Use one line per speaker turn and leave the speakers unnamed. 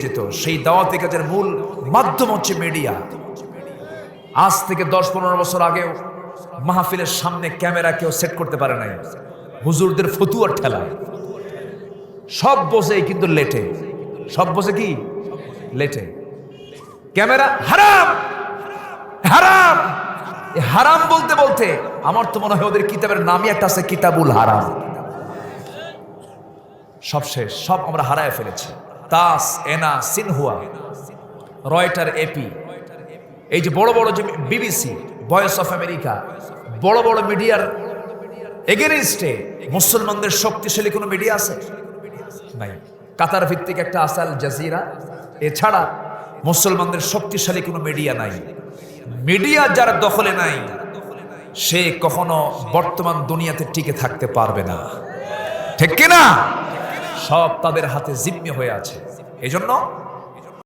যেত সেই দাওয়াতি কাজের মূল মাধ্যম হচ্ছে মিডিয়া আজ থেকে দশ পনেরো বছর আগেও মাহফিলের সামনে ক্যামেরা কেউ সেট করতে পারে নাই। হুজুরদের ফতুয়ার ঠেলায় সব বসেই কিন্তু লেটে। সব বসে কি? লেটে। ক্যামেরা হারাম! হারাম! হারাম বলতে বলতে আমার তো মনে হয় ওদের কিতাবের নামই একটা আছে, কিতাবুল হারাম। সব শেষ। সব আমরা হারায় ফেলেছি। তাস এনা, সিনহুয়া, রয়টার এপি এই যে বড় বড় যে বিবিসি ভয়েস অফ আমেরিকা, বড় বড় মিডিয়ার এগেনস্টে মুসলমানদের শক্তিশালী কোনো মিডিয়া আছে? নাই। কাতার ভিত্তিক একটা আসাল জাজিরা। এছাড়া মুসলমানদের শক্তিশালী কোনো মিডিয়া নাই। মিডিয়া যার দখলে নাই, সে কখনো বর্তমান দুনিয়াতে টিকে থাকতে পারবে না। ঠিক কিনা? সব তাদের হাতে জিম্মি হয়ে আছে। এজন্য জন্য